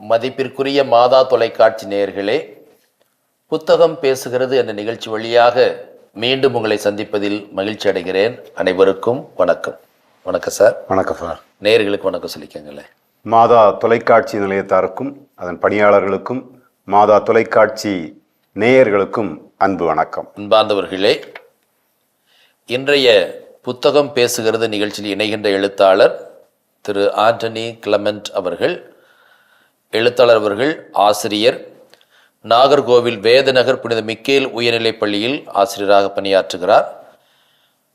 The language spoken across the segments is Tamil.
மதிப்பிற்குரிய மாதா தொலைக்காட்சி நேயர்களே புத்தகம் பேசுகிறது என்ற நிகழ்ச்சி வழியாக மீண்டும் உங்களை சந்திப்பதில் மகிழ்ச்சி அடைகிறேன். அனைவருக்கும் வணக்கம். வணக்கம் சார். வணக்கம் சார். நேயர்களுக்கு வணக்கம் சொல்லிக்கங்களேன் மாதா தொலைக்காட்சி நிலையத்தாருக்கும் அதன் பணியாளர்களுக்கும் மாதா தொலைக்காட்சி நேயர்களுக்கும் அன்பு வணக்கம். அன்பார்ந்தவர்களே இன்றைய புத்தகம் பேசுகிறது நிகழ்ச்சியில் இணைகின்ற எழுத்தாளர் திரு ஆண்டனி கிளமெண்ட் அவர்கள். எழுத்தாளர் அவர்கள் ஆசிரியர் நாகர்கோவில் வேதநகர் புனித மிக்கேல் உயர்நிலைப் பள்ளியில் ஆசிரியராக பணியாற்றுகிறார்.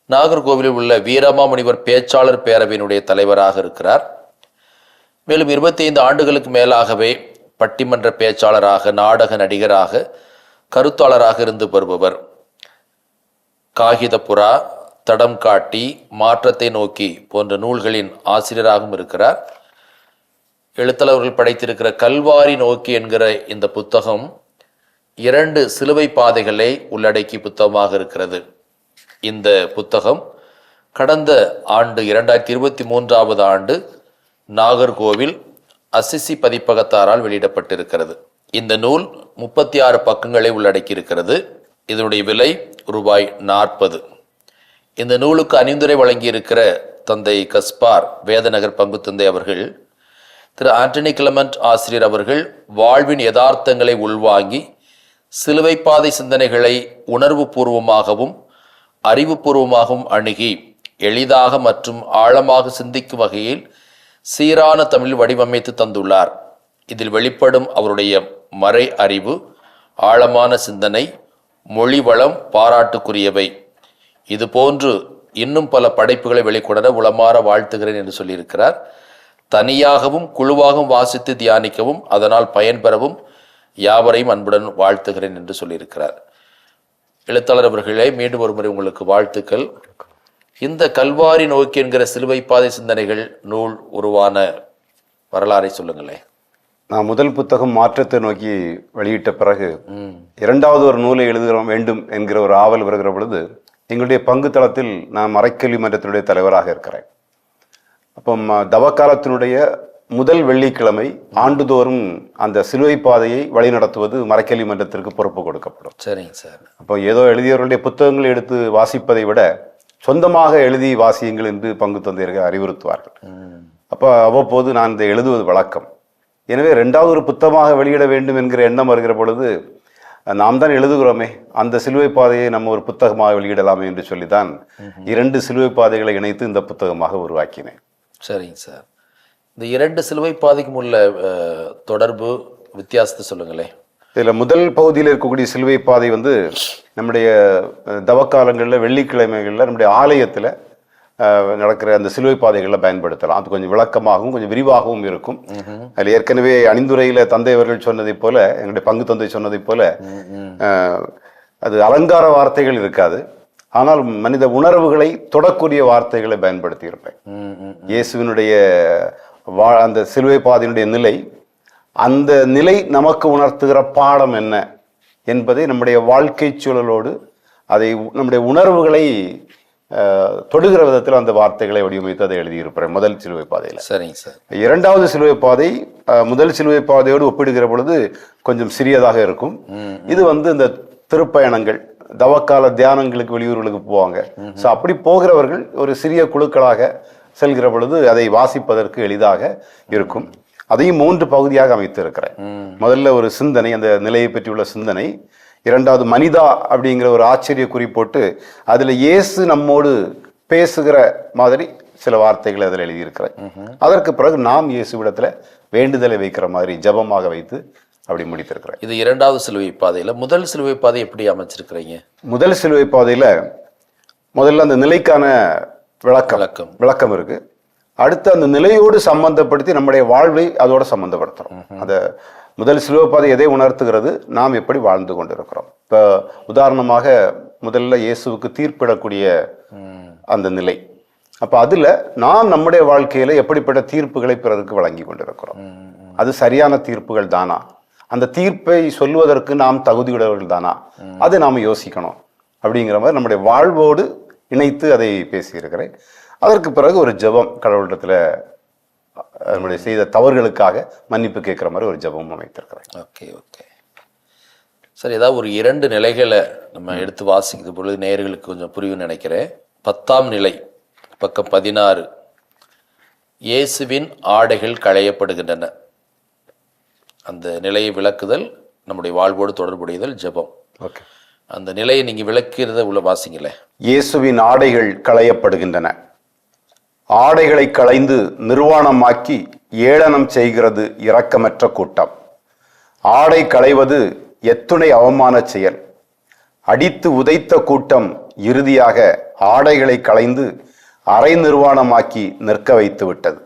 நாகர்கோவிலில் உள்ள வீரமாமுனிவர் பேச்சாளர் பேரவையினுடைய தலைவராக இருக்கிறார். மேலும் இருபத்தி ஐந்து ஆண்டுகளுக்கு மேலாகவே பட்டிமன்ற பேச்சாளராக நாடக நடிகராக கருத்தாளராக இருந்து வருபவர். காகிதப்புறா தடம் காட்டி மாற்றத்தை நோக்கி போன்ற நூல்களின் ஆசிரியராகவும் இருக்கிறார். எழுத்தாளர்கள் படைத்திருக்கிற கல்வாரி நோக்கி என்கிற இந்த புத்தகம் இரண்டு சிலுவை பாதைகளை உள்ளடக்கி புத்தகமாக இருக்கிறது. இந்த புத்தகம் கடந்த ஆண்டு இரண்டாயிரத்தி இருபத்தி மூன்றாவது ஆண்டு நாகர்கோவில் அசிசி பதிப்பகத்தாரால் வெளியிடப்பட்டிருக்கிறது. இந்த நூல் முப்பத்தி ஆறு பக்கங்களை உள்ளடக்கி இருக்கிறது இதனுடைய விலை ரூபாய் நாற்பது. இந்த நூலுக்கு அணிந்துரை வழங்கியிருக்கிற தந்தை கஸ்பார் வேதநகர் பங்கு தந்தை அவர்கள் திரு ஆண்டனி கிளமண்ட் ஆசிரியர் அவர்கள் வாழ்வின் யதார்த்தங்களை உள்வாங்கி சிலுவை பாதை சிந்தனைகளை உணர்வு பூர்வமாகவும் அறிவுபூர்வமாகவும் அணுகி எளிதாக மற்றும் ஆழமாக சிந்திக்கும் வகையில் சீரான தமிழ் வடிவமைத்து தந்துள்ளார். இதில் வெளிப்படும் அவருடைய மறை அறிவு ஆழமான சிந்தனை மொழி வளம் பாராட்டுக்குரியவை. இதுபோன்று இன்னும் பல படைப்புகளை வெளிக்கொணர உளமாற வாழ்த்துகிறேன் என்று சொல்லியிருக்கிறார். தனியாகவும் குழுவாகவும் வாசித்து தியானிக்கவும் அதனால் பயன்பெறவும் யாவரையும் அன்புடன் வாழ்த்துகிறேன் என்று சொல்லியிருக்கிறார். எழுத்தாளர் அவர்களே மீண்டும் ஒரு முறை உங்களுக்கு வாழ்த்துக்கள். இந்த கல்வாரி நோக்கி என்கிற சிலுவை பாதை சிந்தனைகள் நூல் உருவான வரலாறை சொல்லுங்களேன் நான் முதல் புத்தகம் மாற்றத்தை நோக்கி வெளியிட்ட பிறகு இரண்டாவது ஒரு நூலை எழுத வேண்டும் என்கிற ஒரு ஆவல் வருகிற பொழுது எங்களுடைய பங்கு தளத்தில் நான் மறைக்கல்வி மன்றத்தினுடைய தலைவராக இருக்கிறேன். அப்போ தவக்காலத்தினுடைய முதல் வெள்ளிக்கிழமை ஆண்டுதோறும் அந்த சிலுவை பாதையை வழிநடத்துவது மறைக்கல்வி மன்றத்திற்கு பொறுப்பு கொடுக்கப்படும். சரிங்க சார். அப்போ ஏதோ எழுதியவர்களுடைய புத்தகங்களை எடுத்து வாசிப்பதை விட சொந்தமாக எழுதி வாசியுங்கள் என்று பங்கு தந்தையர்கள் அறிவுறுத்துவார்கள். அப்போ அவ்வப்போது நான் இதை எழுதுவது வழக்கம். எனவே ரெண்டாவது ஒரு புத்தகமாக வெளியிட வேண்டும் என்கிற எண்ணம் வருகிற பொழுது நாம் தான் எழுதுகிறோமே அந்த சிலுவை பாதையை நம்ம ஒரு புத்தகமாக வெளியிடலாமே என்று சொல்லித்தான் இரண்டு சிலுவை பாதைகளை இணைத்து இந்த புத்தகமாக உருவாக்கினேன். சரிங்க சார். இந்த இரண்டு சிலுவை பாதைக்கும் உள்ள தொடர்பு வித்தியாசத்தை சொல்லுங்களேன் இதில் முதல் பகுதியில் இருக்கக்கூடிய சிலுவை பாதை வந்து நம்முடைய தவக்காலங்களில் வெள்ளிக்கிழமைகளில் நம்முடைய ஆலயத்தில் நடக்கிற அந்த சிலுவை பாதைகளில் பயன்படுத்தலாம். அது கொஞ்சம் விளக்கமாகவும் கொஞ்சம் விரிவாகவும் இருக்கும். அதில் ஏற்கனவே அணிந்துரையில் தந்தை அவர்கள் சொன்னதைப் போல எங்களுடைய பங்கு தந்தை சொன்னதைப் போல அது அலங்கார வார்த்தைகள் இருக்காது. ஆனால் மனித உணர்வுகளை தொடக்கூடிய வார்த்தைகளை பயன்படுத்தி இருப்பேன் ம், ம். இயேசுவினுடைய வா அந்த சிலுவை பாதையினுடைய நிலை அந்த நிலை நமக்கு உணர்த்துகிற பாடம் என்ன என்பதை நம்முடைய வாழ்க்கை சூழலோடு அதை நம்முடைய உணர்வுகளை தொடுகிற விதத்தில் அந்த வார்த்தைகளை வடிவமைத்து அதை எழுதியிருக்கிறேன் முதல் சிலுவை பாதையில். சரிங்க சார். இரண்டாவது சிலுவை பாதை முதல் சிலுவை பாதையோடு ஒப்பிடுகிற பொழுது கொஞ்சம் சிறியதாக இருக்கும். இது வந்து இந்த திருப்பயணங்கள் தவக்கால தியானங்களுக்கு வெளியூர்களுக்கு போவாங்க. ஸோ அப்படி போகிறவர்கள் ஒரு சிறிய குழுக்களாக செல்கிற பொழுது அதை வாசிப்பதற்கு எளிதாக இருக்கும். அதையும் மூன்று பகுதியாக அமைத்திருக்கிறேன். முதல்ல ஒரு சிந்தனை அந்த நிலையை பற்றியுள்ள சிந்தனை. இரண்டாவது மனிதா அப்படிங்கிற ஒரு ஆச்சரிய குறிப்போட்டு அதில் இயேசு நம்மோடு பேசுகிற மாதிரி சில வார்த்தைகளை அதில் எழுதியிருக்கிறேன். அதற்கு பிறகு நாம் இயேசுவிடத்தில் வேண்டுதலை வைக்கிற மாதிரி ஜெபமாக வைத்து அப்படி முடித்திருக்கிறேன். இது இரண்டாவது சிலுவை பாதையில முதல் சிலுவை பாதை எப்படி அமைச்சிருக்கிறீங்க? முதல் சிலுவை பாதையில் முதல்ல அந்த நிலைக்கான விளக்கம் விளக்கம். விளக்கம் இருக்கு. அடுத்து அந்த நிலையோடு சம்பந்தப்படுத்தி நம்முடைய வாழ்வை அதோட சம்பந்தப்படுத்துறோம். அந்த முதல் சிலுவை பாதை எதை உணர்த்துகிறது? நாம் எப்படி வாழ்ந்து கொண்டிருக்கிறோம். இப்போ உதாரணமாக முதல்ல இயேசுவுக்கு தீர்ப்பிடக்கூடிய அந்த நிலை. அப்ப அதுல நாம் நம்முடைய வாழ்க்கையில எப்படிப்பட்ட தீர்ப்புகளை பிறருக்கு வழங்கி கொண்டிருக்கிறோம். அது சரியான தீர்ப்புகள் தானா? அந்த தீர்ப்பை சொல்வதற்கு நாம் தகுதியுடையவர்கள் தானா அதை நாம் யோசிக்கணும். அப்படிங்கிற மாதிரி நம்முடைய வாழ்வோடு இணைத்து அதை பேசியிருக்கிறேன். அதற்கு பிறகு ஒரு ஜெபம் கடவுளிடத்துல நம்முடைய செய்த தவறுகளுக்காக மன்னிப்பு கேட்குற மாதிரி ஒரு ஜெபம் அமைத்திருக்கிறேன். Okay okay. சரி ஏதாவது ஒரு இரண்டு நிலைகளை நம்ம எடுத்து வாசிக்கிற பொழுது நேயர்களுக்கு கொஞ்சம் புரியும் நினைக்கிறேன். பத்தாம் நிலை பக்கம் பதினாறு. இயேசுவின் ஆடைகள் களையப்படுகின்றன. அந்த நிலையை விளக்குதல் நம்முடைய வாழ்வோடு தொடர்புடையதல் ஜெபம். ஓகே. அந்த நிலையை நீங்க விளக்கிறத உள்ள வாசிங்களேன் இயேசுவின் ஆடைகள் களையப்படுகின்றன. ஆடைகளை களைந்து நிர்வாணமாக்கி ஏளனம் செய்கிறது இரக்கமற்ற கூட்டம். ஆடை களைவது எத்துணை அவமான செயல். அடித்து உதைத்த கூட்டம் இறுதியாக ஆடைகளை களைந்து அரை நிர்வாணமாக்கி நிற்க வைத்து விட்டது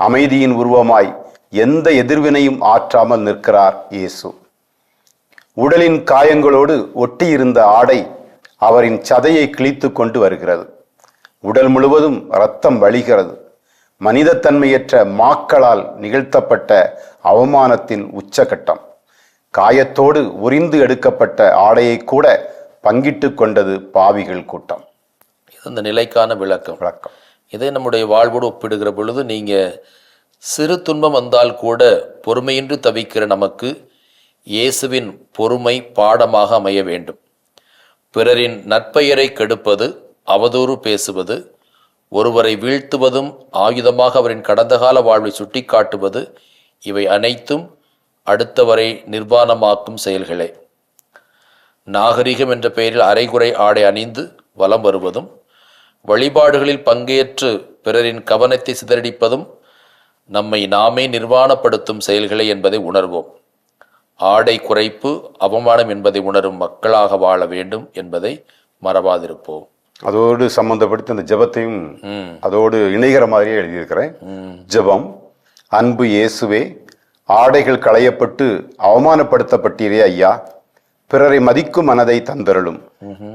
அமைதியின் உருவமாய் எந்த எதிர்வினையும் ஆற்றாமல் நிற்கிறார் இயேசு. உடலின் காயங்களோடு ஒட்டியிருந்த ஆடை அவரின் சதையை கிழித்து கொண்டு வருகிறது. உடல் முழுவதும் இரத்தம் வழிகிறது. மனிதத்தன்மையற்ற மாக்களால் நிகழ்த்தப்பட்ட அவமானத்தின் உச்சகட்டம். காயத்தோடு உரிந்து எடுக்கப்பட்ட ஆடையை கூட பங்கிட்டு கொண்டது பாவிகள் கூட்டம். இது அந்த நிலைக்கான விளக்கம். விளக்கம். இதை நம்முடைய வாழ்வோடு ஒப்பிடுகிற பொழுது நீங்க சிறு துன்பம் வந்தால் கூட பொறுமையின்றி தவிக்கிற நமக்கு இயேசுவின் பொறுமை பாடமாக அமைய வேண்டும். பிறரின் நற்பெயரை கெடுப்பது அவதூறு பேசுவது ஒருவரை வீழ்த்துவதும் ஆயுதமாக அவரின் கடந்த கால வாழ்வை சுட்டிக்காட்டுவது இவை அனைத்தும் அடுத்தவரை நிர்வாணமாக்கும் செயல்களே. நாகரிகம் என்ற பெயரில் அரைகுறை ஆடை அணிந்து வலம் வருவதும் வழிபாடுகளில் பங்கேற்று பிறரின் கவனத்தை சிதறடிப்பதும் நம்மை நாமே நிர்வாணப்படுத்தும் செயல்களே என்பதை உணர்வோம். ஆடை குறைப்பு அவமானம் என்பதை உணரும் மக்களாக வாழ வேண்டும் என்பதை மறவாதிருப்போம். அதோடு சம்பந்தப்படுத்தி அந்த ஜெபத்தையும் அதோடு இணைகிற மாதிரியே எழுதியிருக்கிறேன். ஜெபம் அன்பு இயேசுவே ஆடைகள் களையப்பட்டு அவமானப்படுத்தப்பட்டீரே ஐயா. பிறரை மதிக்கும் மனதை தந்தருளும்.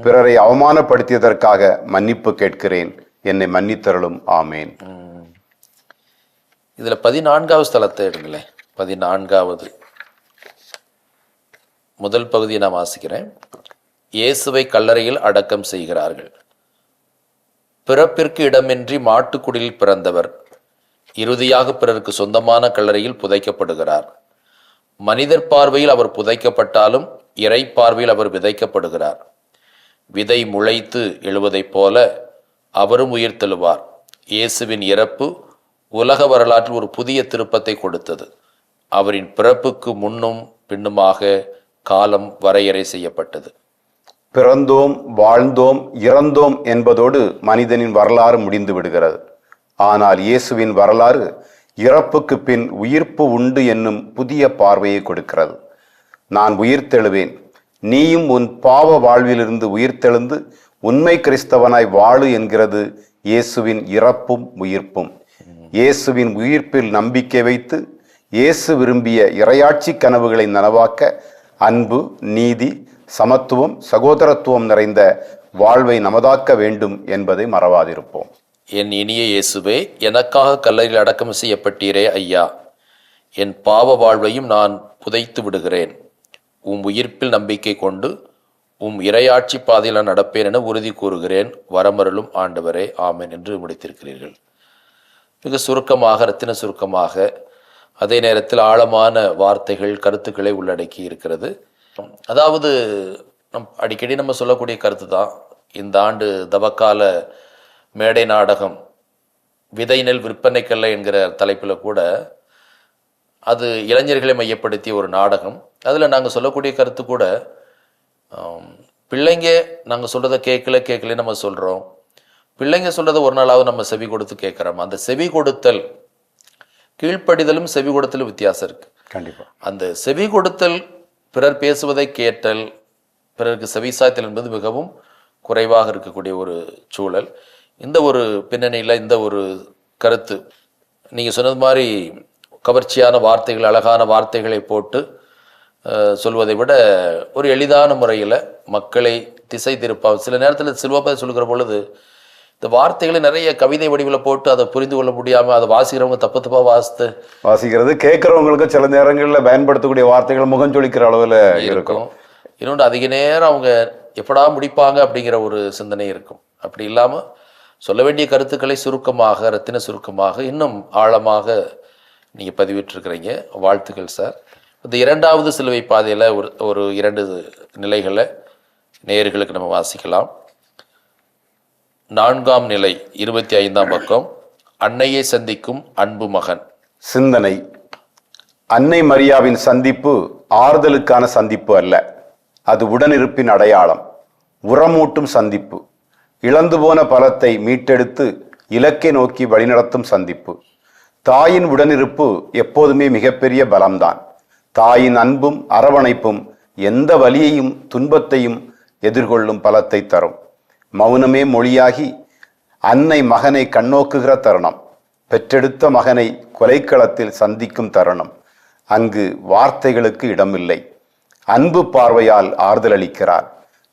பிறரை அவமானப்படுத்தியதற்காக மன்னிப்பு கேட்கிறேன். என்னை மன்னித்தருளும். ஆமேன். இதில் பதினான்காவது ஸ்தலத்தை எடுங்களேன். பதினான்காவது. முதல் பகுதியை நான் வாசிக்கிறேன். இயேசுவை கல்லறையில் அடக்கம் செய்கிறார்கள். பிறப்பிற்கு இடமின்றி மாட்டுக்குடியில் பிறந்தவர் இறுதியாக பிறருக்கு சொந்தமான கல்லறையில் புதைக்கப்படுகிறார். மனிதர் பார்வையில் அவர் புதைக்கப்பட்டாலும் இறை பார்வையில் அவர் விதைக்கப்படுகிறார். விதை முளைத்து எழுவதைப் போல அவரும் உயிர்த்தெழுவார் இயேசுவின் இறப்பு உலக வரலாற்றில் ஒரு புதிய திருப்பத்தை கொடுத்தது. அவரின் பிறப்புக்கு முன்னும் பின்னுமாக காலம் வரையறை செய்யப்பட்டது. பிறந்தோம் வாழ்ந்தோம் இறந்தோம் என்பதோடு மனிதனின் வரலாறு முடிந்து விடுகிறது. ஆனால் இயேசுவின் வரலாறு இறப்புக்கு பின் உயிர்ப்பு உண்டு என்னும் புதிய பார்வையை கொடுக்கிறது. நான் உயிர்த்தெழுவேன் நீயும் உன் பாவ வாழ்விலிருந்து உயிர்த்தெழுந்து உண்மை கிறிஸ்தவனாய் வாழு என்கிறது இயேசுவின் இறப்பும் உயிர்ப்பும். இயேசுவின் உயிர்ப்பில் நம்பிக்கை வைத்து இயேசு விரும்பிய இரையாட்சி கனவுகளை நனவாக்க அன்பு நீதி சமத்துவம் சகோதரத்துவம் நிறைந்த வாழ்வை நமதாக்க வேண்டும் என்பதை மறவாதிருப்போம். என் இனிய இயேசுவே எனக்காக கல்லறையில் அடக்கம் செய்யப்பட்டீரே ஐயா. என் பாவ வாழ்வையும் நான் புதைத்து விடுகிறேன். உம் உயிர்ப்பில் நம்பிக்கை கொண்டு உம் இரையாட்சி பாதையில் நான் நடப்பேன் என உறுதி கூறுகிறேன். வரமருளும் ஆண்டவரே ஆமேன் என்று முடித்திருக்கிறீர்கள். மிக சுருக்கமாக ரத்தின சுருக்கமாக அதே நேரத்தில் ஆழமான வார்த்தைகள் கருத்துக்களை உள்ளடக்கி இருக்கிறது. அதாவது நம் அடிக்கடி நம்ம சொல்லக்கூடிய கருத்து தான் இந்த ஆண்டு தவக்கால மேடை நாடகம் விதை நெல் விற்பனைக்கல்ல என்கிற தலைப்பில் கூட அது இளைஞர்களை மையப்படுத்திய ஒரு நாடகம். அதில் நாங்கள் சொல்லக்கூடிய கருத்து கூட பிள்ளைங்க நாங்கள் சொல்கிறத கேட்கல கேட்கல நம்ம சொல்கிறோம் பிள்ளைங்க சொல்கிறத ஒரு நாளாவது நம்ம செவி கொடுத்து கேட்குறோம். அந்த செவி கொடுத்தல் கீழ்ப்படிதலும் செவி கொடுத்தலும் வித்தியாசம் இருக்கு. கண்டிப்பா. அந்த செவி கொடுத்தல் பிறர் பேசுவதை கேட்டல் பிறருக்கு செவிசாய்த்தல் என்பது மிகவும் குறைவாக இருக்கக்கூடிய ஒரு சூழல். இந்த ஒரு பின்னணியில் இந்த ஒரு கருத்து நீங்கள் சொன்னது மாதிரி கவர்ச்சியான வார்த்தைகள் அழகான வார்த்தைகளை போட்டு சொல்வதை விட ஒரு எளிதான முறையில் மக்களை திசை திருப்ப சில நேரத்தில் சில்வபாதை சொல்லுகிற பொழுது இந்த வார்த்தைகளை நிறைய கவிதை வடிவில் போட்டு அதை புரிந்து கொள்ள முடியாமல் அதை வாசிக்கிறவங்க தப்பு தப்பாக வாசித்து வாசிக்கிறது கேட்கறவங்களுக்கு சில நேரங்களில் பயன்படுத்தக்கூடிய வார்த்தைகள் முகஞ்சொலிக்கிற அளவில் இருக்கும். இன்னொன்று அதிக நேரம் அவங்க எப்படா முடிப்பாங்க அப்படிங்கிற ஒரு சிந்தனை இருக்கும். அப்படி இல்லாமல் சொல்ல வேண்டிய கருத்துக்களை சுருக்கமாக ரத்தின சுருக்கமாக இன்னும் ஆழமாக நீங்கள் பதிவிட்டிருக்கிறீங்க. வாழ்த்துக்கள் சார். இந்த இரண்டாவது சிலுவை பாதையில் ஒரு ஒரு இரண்டு நிலைகளை நேயர்களுக்கு நம்ம வாசிக்கலாம். நான்காம் நிலை இருபத்தி ஐந்தாம் பக்கம் அன்னையை சந்திக்கும் அன்பு மகன். சிந்தனை. அன்னை மரியாவின் சந்திப்பு ஆறுதலுக்கான சந்திப்பு அல்ல. அது உடனிருப்பின் அடையாளம். உரமூட்டும் சந்திப்பு. இழந்து போன பலத்தை மீட்டெடுத்து இலக்கை நோக்கி வழிநடத்தும் சந்திப்பு. தாயின் உடனிருப்பு எப்போதுமே மிகப்பெரிய பலம்தான். தாயின் அன்பும் அரவணைப்பும் எந்த வலியையும் துன்பத்தையும் எதிர்கொள்ளும் பலத்தை தரும். மௌனமே மொழியாகி அன்னை மகனை கண்ணோக்குகிற தருணம். பெற்றெடுத்த மகனை கொலைக்களத்தில் சந்திக்கும் தருணம். அங்கு வார்த்தைகளுக்கு இடமில்லை. அன்பு பார்வையால் ஆறுதல் அளிக்கிறார்.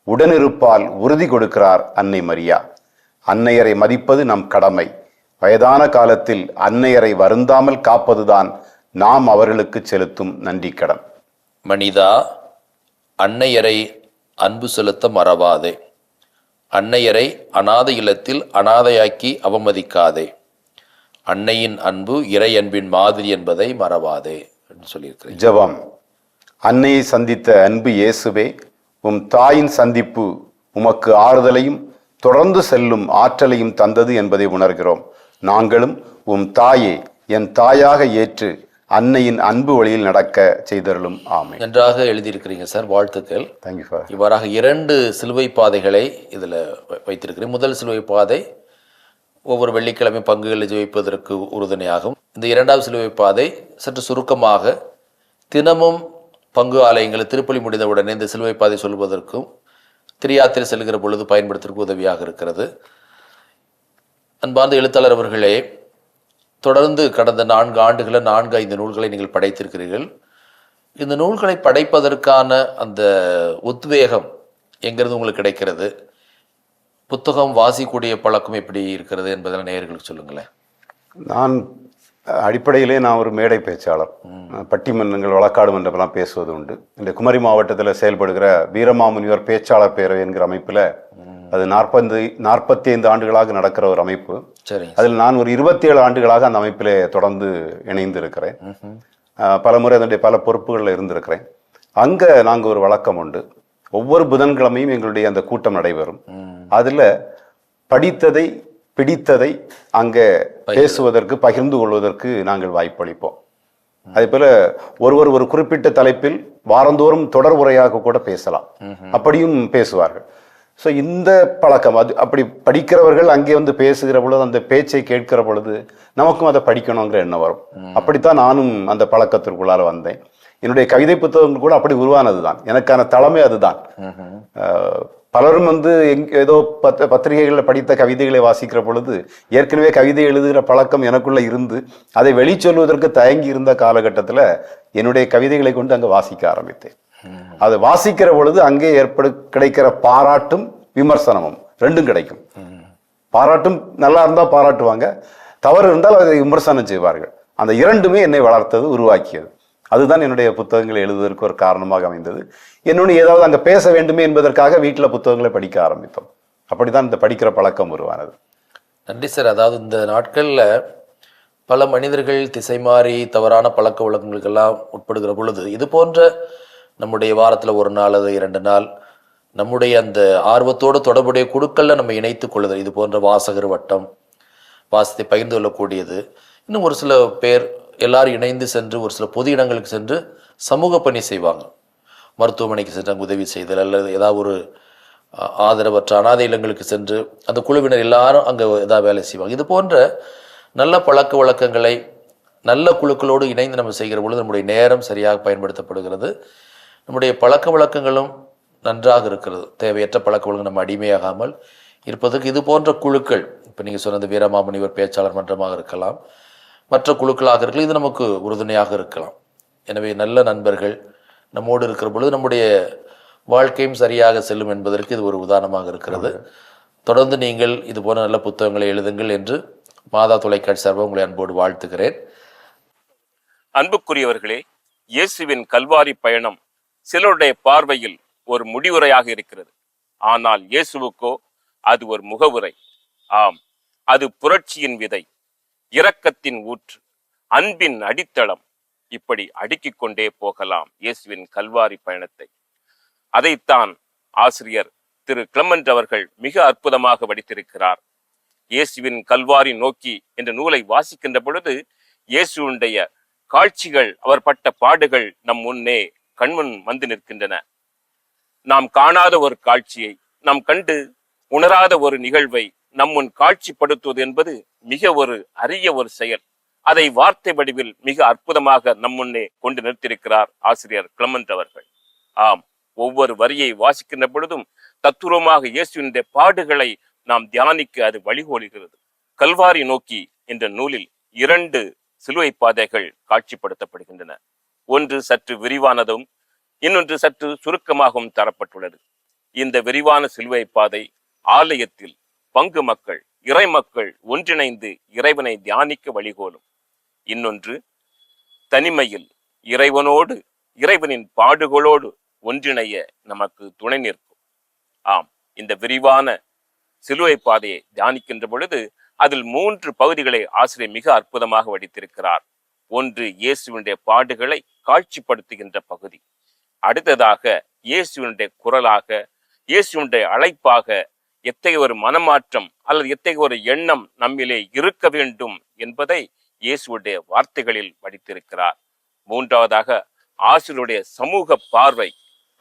உடனிருப்பால் உறுதி கொடுக்கிறார் அன்னை மரியா. அன்னையரை மதிப்பது நம் கடமை. வயதான காலத்தில் அன்னையரை வருந்தாமல் காப்பதுதான் நாம் அவர்களுக்கு செலுத்தும் நன்றி கடன் மனிதா அன்னையரை அன்பு செலுத்த மறவாதே. அன்னையரை அனாதை இல்லத்தில் அனாதையாக்கி அவமதிக்காதே. அன்னையின் அன்பு இறை அன்பின் மாதிரி என்பதை மறவாதே அப்படின்னு சொல்லியிருக்கிறேன் ஜெபம். அன்னையை சந்தித்த அன்பு இயேசுவே உம் தாயின் சந்திப்பு உமக்கு ஆறுதலையும் தொடர்ந்து செல்லும் ஆற்றலையும் தந்தது என்பதை உணர்கிறோம். நாங்களும் உம் தாயே என் தாயாக ஏற்று அன்னையின் அன்பு வழியில் நடக்க செய்தருளும் ஆமை நன்றாக எழுதியிருக்கிறீங்க சார் வாழ்த்துக்கள். தேங்க்யூ ஃபார் இவ்வாறாக இரண்டு சிலுவை பாதைகளை இதில் வைத்திருக்கிறேன். முதல் சிலுவை பாதை ஒவ்வொரு வெள்ளிக்கிழமை பங்குகளில் ஜெயிப்பதற்கு உறுதுணையாகும். இந்த இரண்டாவது சிலுவை பாதை சற்று சுருக்கமாக தினமும் பங்கு ஆலயங்களில் திருப்பலி முடிந்தவுடனே இந்த சிலுவை பாதை சொல்வதற்கும் திரியாத்திரை செல்கிற பொழுது பயன்படுத்துவதற்கு உதவியாக இருக்கிறது. அன்பார்ந்த எழுத்தாளர் அவர்களே தொடர்ந்து கடந்த நான்கு ஆண்டுகளில் நான்கு ஐந்து நூல்களை நீங்கள் படைத்திருக்கிறீர்கள். இந்த நூல்களை படைப்பதற்கான அந்த உத்வேகம் எங்கிருந்து உங்களுக்கு கிடைக்கிறது? புத்தகம் வாசிக்கூடிய பழக்கம் எப்படி இருக்கிறது என்பதை நேயர்களுக்கு சொல்லுங்களேன். நான் அடிப்படையிலே நான் ஒரு மேடை பேச்சாளர். பட்டிமன்றங்கள் வழக்காடு மன்றமெல்லாம் பேசுவது உண்டு. இந்த குமரி மாவட்டத்தில் செயல்படுகிற வீரமாமுனிவர் பேச்சாளர் பேரவை என்கிற அமைப்பில் அது நாற்பது நாற்பத்தி ஐந்து ஆண்டுகளாக நடக்கிற ஒரு அமைப்பு. சரிங்க. அதில் நான் ஒரு இருபத்தி ஏழு ஆண்டுகளாக அந்த அமைப்பிலே தொடர்ந்து இணைந்து இருக்கிறேன் பல முறை அதனுடைய பல பொறுப்புகளில் இருந்திருக்கிறேன். அங்கே நாங்கள் ஒரு வழக்கம் உண்டு. ஒவ்வொரு புதன்கிழமையும் எங்களுடைய அந்த கூட்டம் நடைபெறும். அதில் படித்ததை பிடித்ததை அங்கே பேசுவதற்கு பகிர்ந்து கொள்வதற்கு நாங்கள் வாய்ப்பளிப்போம். அதே போல ஒருவர் ஒரு குறிப்பிட்ட தலைப்பில் வாரந்தோறும் தொடர் உரையாக கூட பேசலாம். அப்படியும் பேசுவார்கள். ஸோ இந்த பழக்கம் அது அப்படி படிக்கிறவர்கள் அங்கே வந்து பேசுகிற பொழுது அந்த பேச்சை கேட்கிற பொழுது நமக்கும் அதை படிக்கணுங்கிற எண்ணம் வரும். அப்படித்தான் நானும் அந்த பழக்கத்திற்குள்ளார வந்தேன். என்னுடைய கவிதை புத்தகங்கள் கூட அப்படி உருவானது தான் எனக்கான தலைமை அதுதான். பலரும் வந்து எங் ஏதோ பத்த பத்திரிகைகளில் படித்த கவிதைகளை வாசிக்கிற பொழுது ஏற்கனவே கவிதை எழுதுகிற பழக்கம் எனக்குள்ள இருந்து அதை வெளி சொல்வதற்கு தயங்கி இருந்த காலகட்டத்தில் என்னுடைய கவிதைகளை கொண்டு அங்கே வாசிக்க ஆரம்பித்தேன். அது வாசிக்கிற பொழுது அங்கே ஏற்படு கிடைக்கிற பாராட்டும் விமர்சனமும் ரெண்டும் கிடைக்கும். பாராட்டும் நல்லா இருந்தால் பாராட்டுவாங்க. தவறு இருந்தால் அதை விமர்சனம் செய்வார்கள். அந்த இரண்டுமே என்னை வளர்த்தது உருவாக்கியது. அதுதான் என்னுடைய புத்தகங்களை எழுதுவதற்கு ஒரு காரணமாக அமைந்தது. இன்னொன்று ஏதாவது அங்கே பேச வேண்டுமே என்பதற்காக வீட்டில் புத்தகங்களை படிக்க ஆரம்பித்தோம். அப்படிதான் இந்த படிக்கிற பழக்கம் உருவானது. நன்றி சார். அதாவது இந்த நாட்களில் பல மனிதர்கள் திசை மாறி தவறான பழக்க வழக்கங்களுக்கெல்லாம் உட்படுகிற பொழுது இது போன்ற நம்முடைய வாரத்தில் ஒரு நாள் அது இரண்டு நாள் நம்முடைய அந்த ஆர்வத்தோடு தொடர்புடைய குழுக்களில் நம்ம இணைத்துக் கொள்ளுதல். இது போன்ற வாசகர் வட்டம் வாசத்தை பகிர்ந்து கொள்ளக்கூடியது. இன்னும் ஒரு சில பேர் எல்லாரும் இணைந்து சென்று ஒரு சில பொது இடங்களுக்கு சென்று சமூக பணி செய்வாங்க. மருத்துவமனைக்கு சென்று அங்கே உதவி செய்தல் அல்லது ஏதாவது ஒரு ஆதரவற்ற அனாதை இல்லங்களுக்கு சென்று அந்த குழுவினர் எல்லாரும் அங்கே ஏதாவது வேலை செய்வாங்க. இது போன்ற நல்ல பழக்க வழக்கங்களை நல்ல குழுக்களோடு இணைந்து நம்ம செய்கிற பொழுது நம்முடைய நேரம் சரியாக பயன்படுத்தப்படுகிறது. நம்முடைய பழக்க வழக்கங்களும் நன்றாக இருக்கிறது. தேவையற்ற பழக்க வழக்கம் நம்ம அடிமையாகாமல் இருப்பதற்கு இது போன்ற குழுக்கள் இப்போ நீங்கள் சொன்னது வீரமாமுனிவர் பேச்சாளர் மன்றமாக இருக்கலாம் மற்ற குழுக்களாக இருக்கலாம் இது நமக்கு உறுதுணையாக இருக்கலாம். எனவே நல்ல நண்பர்கள் நம்மோடு இருக்கிற பொழுது நம்முடைய வாழ்க்கையும் சரியாக செல்லும் என்பதற்கு இது ஒரு உதாரணமாக இருக்கிறது. தொடர்ந்து நீங்கள் இது போன்ற நல்ல புத்தகங்களை எழுதுங்கள் என்று மாதா தொலைக்காட்சி சார்பாக உங்களை அன்போடு வாழ்த்துகிறேன். அன்புக்குரியவர்களே இயேசுவின் கல்வாரி பயணம் சிலருடைய பார்வையில் ஒரு முடிவுரையாக இருக்கிறது. ஆனால் இயேசுவுக்கோ அது ஒரு முகவுரை. ஆம் அது புரட்சியின் விதை இரக்கத்தின் ஊற்று அன்பின் அடித்தளம். இப்படி அடுக்கிக் கொண்டே போகலாம் இயேசுவின் கல்வாரி பயணத்தை. அதைத்தான் ஆசிரியர் திரு. கிளமண்ட் அவர்கள் மிக அற்புதமாக வடித்திருக்கிறார். இயேசுவின் கல்வாரி நோக்கி என்ற நூலை வாசிக்கின்ற பொழுது இயேசுடைய காட்சிகள் அவர் பட்ட பாடுகள் நம் முன்னே கண்முன் வந்து நிற்கின்றன. நாம் காணாத ஒரு காட்சியை நாம் கண்டு உணராத ஒரு நிகழ்வை நம் முன் காட்சிப்படுத்துவது என்பது மிக ஒரு அரிய ஒரு செயல். அதை வார்த்தை வடிவில் மிக அற்புதமாக நம் முன்னே கொண்டு நிறுத்தியிருக்கிறார் ஆசிரியர் கிளமந்த் அவர்கள். ஆம் ஒவ்வொரு வரியை வாசிக்கின்ற பொழுதும் தத்துவமாக இயேசுவினுடைய பாடுகளை நாம் தியானிக்க அது வழிகோலுகிறது. கல்வாரி நோக்கி என்ற நூலில் இரண்டு சிலுவை பாதைகள் காட்சிப்படுத்தப்படுகின்றன. ஒன்று சற்று விரிவானதும் இன்னொன்று சற்று சுருக்கமாகவும் தரப்பட்டுள்ளது. இந்த விரிவான சிலுவை பாதை ஆலயத்தில் பங்கு மக்கள் இறை மக்கள் ஒன்றிணைந்து இறைவனை தியானிக்க வழிகோலும். இன்னொன்று தனிமையில் இறைவனோடு இறைவனின் பாடுகளோடு ஒன்றிணைய நமக்கு துணை நிற்கும். ஆம் இந்த விரிவான சிலுவை பாதையை தியானிக்கின்ற பொழுது அதில் மூன்று பகுதிகளை ஆசிரியர் மிக அற்புதமாக வடித்திருக்கிறார். ஒன்று இயேசுவினுடைய பாடுகளை காட்சிப்படுத்துகின்ற பகுதி. அடுத்ததாக இயேசுவினுடைய குரலாக இயேசுவினுடைய அழைப்பாக எத்தகைய ஒரு மனமாற்றம் அல்லது எத்தகைய ஒரு எண்ணம் நம்மிலே இருக்க வேண்டும் என்பதை இயேசுடைய வார்த்தைகளில் வடித்திருக்கிறார். மூன்றாவதாக ஆசிரியருடைய சமூக பார்வை.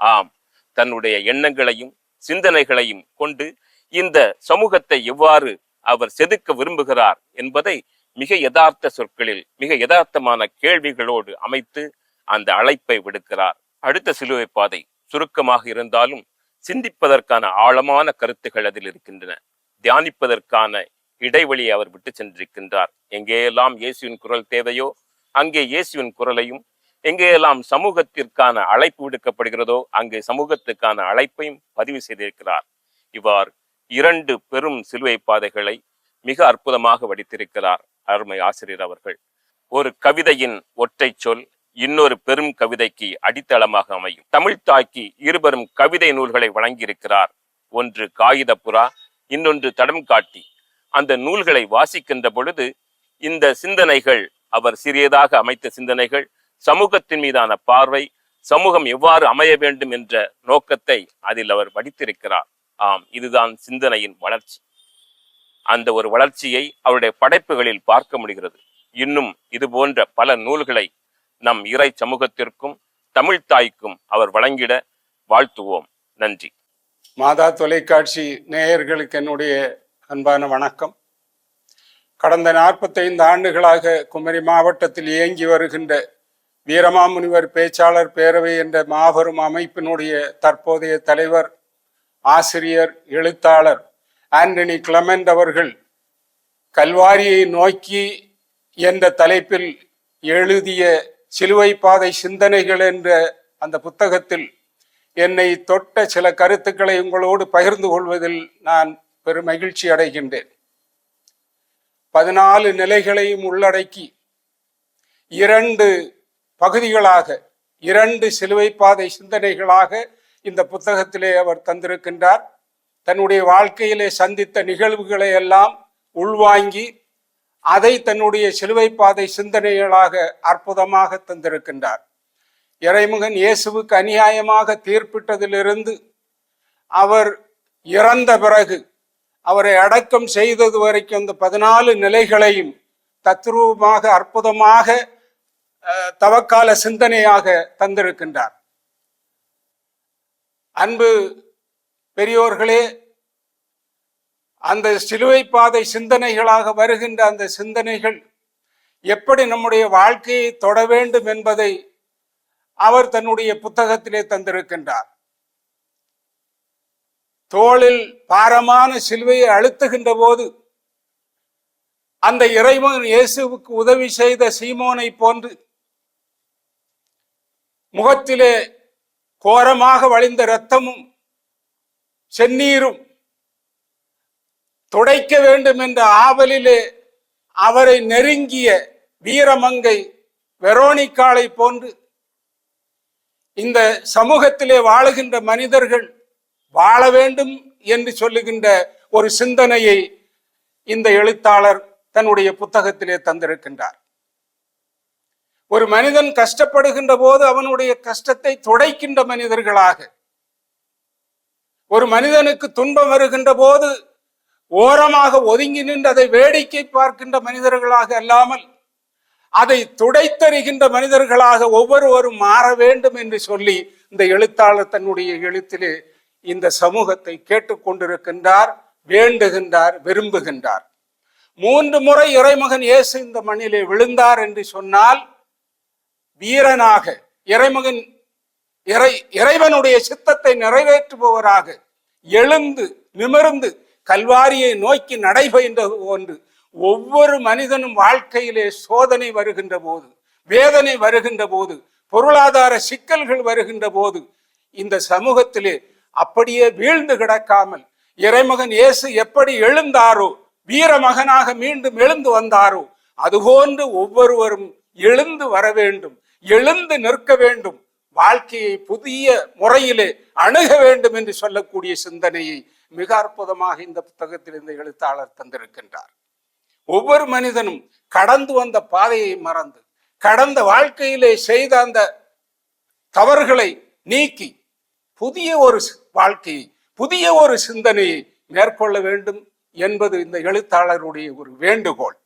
ஆம் தன்னுடைய எண்ணங்களையும் சிந்தனைகளையும் கொண்டு இந்த சமூகத்தை எவ்வாறு அவர் செதுக்க விரும்புகிறார் என்பதை மிக யதார்த்த சொற்களில் மிக யதார்த்தமான கேள்விகளோடு அமைத்து அந்த அழைப்பை விடுக்கிறார். அடுத்த சிலுவை பாதை சுருக்கமாக இருந்தாலும் சிந்திப்பதற்கான ஆழமான கருத்துகள் அதில் இருக்கின்றன. தியானிப்பதற்கான இடைவெளியை அவர் விட்டு சென்றிருக்கின்றார். எங்கேயெல்லாம் இயேசுவின் குரல் தேவையோ அங்கே இயேசுவின் குரலையும் எங்கேயெல்லாம் சமூகத்திற்கான அழைப்பு விடுக்கப்படுகிறதோ அங்கே சமூகத்துக்கான அழைப்பையும் பதிவு செய்திருக்கிறார். இவ்வாறு இரண்டு பெரும் சிலுவை பாதைகளை மிக அற்புதமாக வடித்திருக்கிறார். அருமை ஆசிரியர் அவர்கள். ஒரு கவிதையின் ஒற்றை சொல் இன்னொரு பெரும் கவிதைக்கு அடித்தளமாக அமையும். தமிழ் தாய்க்கு இருபெரும் கவிதை நூல்களை வழங்கியிருக்கிறார். ஒன்று காகித புறா இன்னொன்று தடம் காட்டி. அந்த நூல்களை வாசிக்கின்ற பொழுது இந்த சிந்தனைகள் அவர் சிறியதாக அமைத்த சிந்தனைகள் சமூகத்தின் மீதான பார்வை சமூகம் எவ்வாறு அமைய வேண்டும் என்ற நோக்கத்தை அதில் அவர் வடித்திருக்கிறார். ஆம் இதுதான் சிந்தனையின் வளர்ச்சி. அந்த ஒரு வளர்ச்சியை அவருடைய படைப்புகளில் பார்க்க முடிகிறது. இன்னும் இது போன்ற பல நூல்களை நம் இறை சமூகத்திற்கும் தமிழ் தாய்க்கும் அவர் வழங்கிட வாழ்த்துவோம். நன்றி. மாதா தொலைக்காட்சி நேயர்களுக்கு என்னுடைய அன்பான வணக்கம். கடந்த நாற்பத்தைந்து ஆண்டுகளாக குமரி மாவட்டத்தில் இயங்கி வருகின்ற வீரமாமுனிவர் பேச்சாளர் பேரவை என்ற மாபெரும் அமைப்பினுடைய தற்போதைய தலைவர் ஆசிரியர் எழுத்தாளர் ஆண்டனி கிளமெண்ட் அவர்கள் கல்வாரியை நோக்கி என்ற தலைப்பில் எழுதிய சிலுவை பாதை சிந்தனைகள் என்ற அந்த புத்தகத்தில் என்னை தொட்ட சில கருத்துக்களை உங்களோடு பகிர்ந்து கொள்வதில் நான் பெரும் மகிழ்ச்சி அடைகின்றேன். பதினாலு நிலைகளையும் உள்ளடக்கி இரண்டு பகுதிகளாக இரண்டு சிலுவை பாதை சிந்தனைகளாக இந்த புத்தகத்திலே அவர் தந்திருக்கின்றார். தன்னுடைய வாழ்க்கையிலே சந்தித்த நிகழ்வுகளை எல்லாம் உள்வாங்கி அதை தன்னுடைய சிலுவை பாதை சிந்தனைகளாக அற்புதமாக தந்திருக்கின்றார். இறைமுகன் இயேசுவுக்கு அநியாயமாக தீர்ப்பிட்டதிலிருந்து அவர் இறந்த பிறகு அவரை அடக்கம் செய்தது வரைக்கும் அந்த பதினாலு நிலைகளையும் தத்ரூபமாக அற்புதமாக தவக்கால சிந்தனையாக தந்திருக்கின்றார். அன்பு பெரியோர்களே அந்த சிலுவை பாதை சிந்தனைகளாக வருகின்ற அந்த சிந்தனைகள் எப்படி நம்முடைய வாழ்க்கையை தொட வேண்டும் என்பதை அவர் தன்னுடைய புத்தகத்திலே தந்திருக்கின்றார். தோளில் பாரமான சிலுவையை அழுத்துகின்ற போது அந்த இறைவன் இயேசுவுக்கு உதவி செய்த சீமோனை போன்று முகத்திலே கோரமாக வழிந்த இரத்தமும் செந்நீரும் துடைக்க வேண்டும் என்ற ஆவலிலே அவரை நெருங்கிய வீரமங்கை வெரோனிக்காளை போன்று இந்த சமூகத்திலே வாழுகின்ற மனிதர்கள் வாழ வேண்டும் என்று சொல்லுகின்ற ஒரு சிந்தனையை இந்த எழுத்தாளர் தன்னுடைய புத்தகத்திலே தந்திருக்கின்றார். ஒரு மனிதன் கஷ்டப்படுகின்ற போது அவனுடைய கஷ்டத்தை துடைக்கின்ற மனிதர்களாக ஒரு மனிதனுக்கு துன்பம் வருகின்ற போது ஓரமாக ஒதுங்கி நின்று அதை வேடிக்கை பார்க்கின்ற மனிதர்களாக அல்லாமல் அதை துடைத்தறிகின்ற மனிதர்களாக ஒவ்வொருவரும் மாற வேண்டும் என்று சொல்லி இந்த எழுத்தாளர் தன்னுடைய எழுத்திலே இந்த சமூகத்தை கேட்டுக்கொண்டிருக்கின்றார் வேண்டுகின்றார் விரும்புகின்றார். மூன்று முறை இறைமகன் இயேசு இந்த மண்ணிலே விழுந்தார் என்று சொன்னால் வீரனாக இறைமகன் இறை இறைவனுடைய சித்தத்தை நிறைவேற்றுபவராக எழுந்து நிமிர்ந்து கல்வாரியை நோக்கி நடைபெறுகின்ற ஒன்று. ஒவ்வொரு மனிதனும் வாழ்க்கையிலே சோதனை வருகின்ற போது வேதனை வருகின்ற போது பொருளாதார சிக்கல்கள் வருகின்ற போது இந்த சமூகத்திலே அப்படியே வீழ்ந்து கிடக்காமல் இறைமகன் இயேசு எப்படி எழுந்தாரோ வீரமகனாக மீண்டும் எழுந்து வந்தாரோ அதுபோன்று ஒவ்வொருவரும் எழுந்து வர வேண்டும் எழுந்து நிற்க வேண்டும். வாழ்க்கையை புதிய முறையிலே அணுக வேண்டும் என்று சொல்லக்கூடிய சிந்தனையை மிக அற்புதமாக இந்த புத்தகத்தில் இந்த எழுத்தாளர் தந்திருக்கின்றார். ஒவ்வொரு மனிதனும் கடந்து வந்த பாதையை மறந்து கடந்த வாழ்க்கையிலே செய்த அந்த தவறுகளை நீக்கி புதிய ஒரு வாழ்க்கையை புதிய ஒரு சிந்தனையை மேற்கொள்ள வேண்டும் என்பது இந்த எழுத்தாளருடைய ஒரு வேண்டுகோள்.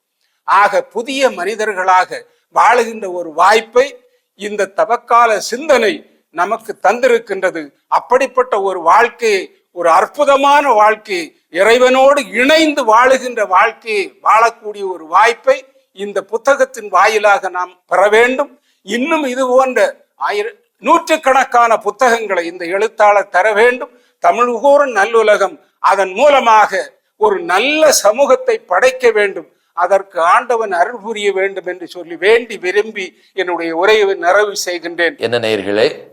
ஆக புதிய மனிதர்களாக வாழுகின்ற ஒரு வாய்ப்பை இந்த தவக்கால சிந்தனை நமக்கு தந்திருக்கின்றது. அப்படிப்பட்ட ஒரு வாழ்க்கையை ஒரு அற்புதமான வாழ்க்கை இறைவனோடு இணைந்து வாழுகின்ற வாழ்க்கையை வாழக்கூடிய ஒரு வாய்ப்பை இந்த புத்தகத்தின் வாயிலாக நாம் பெற வேண்டும். இன்னும் இது போன்ற ஆயிர நூற்றுக்கணக்கான புத்தகங்களை இந்த எழுத்தாளர் தர வேண்டும். தமிழ் கூறும் நல்லுலகம் அதன் மூலமாக ஒரு நல்ல சமூகத்தை படைக்க வேண்டும். அதற்கு ஆண்டவன் அருள் புரிய வேண்டும் என்று சொல்லி வேண்டி விரும்பி என்னுடைய உரையை நிறைவு செய்கின்றேன். என்ன நேர்களே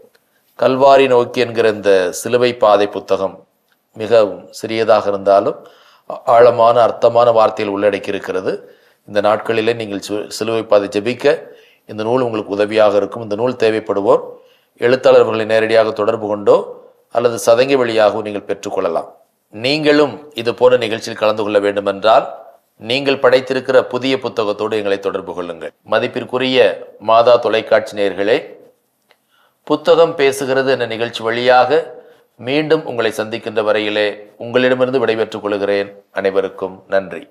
கல்வாரி நோக்கி என்கிற இந்த சிலுவை பாதை புத்தகம் மிகவும் சிறியதாக இருந்தாலும் ஆழமான அர்த்தமான வார்த்தையில் உள்ளடக்கி இருக்கிறது இந்த நாட்களிலே நீங்கள் சு- சிலுவை பாதை ஜெபிக்க இந்த நூல் உங்களுக்கு உதவியாக இருக்கும். இந்த நூல் தேவைப்படுவோர் எழுத்தாளர்களை நேரடியாக தொடர்பு கொண்டோ அல்லது சதங்கி வழியாகவும் நீங்கள் பெற்றுக்கொள்ளலாம். நீங்களும் இது போன்ற நிகழ்ச்சியில் கலந்து கொள்ள வேண்டுமென்றால் நீங்கள் படைத்திருக்கிற புதிய புத்தகத்தோடு எங்களை தொடர்பு கொள்ளுங்கள். மதிப்பிற்குரிய மாதா தொலைக்காட்சி நேர்களே புத்தகம் பேசுகிறது என்ற நிகழ்ச்சி வழியாக மீண்டும் உங்களை சந்திக்கின்ற வரையிலே உங்களிடமிருந்து விடைபெற்றுக் கொள்கிறேன். அனைவருக்கும் நன்றி.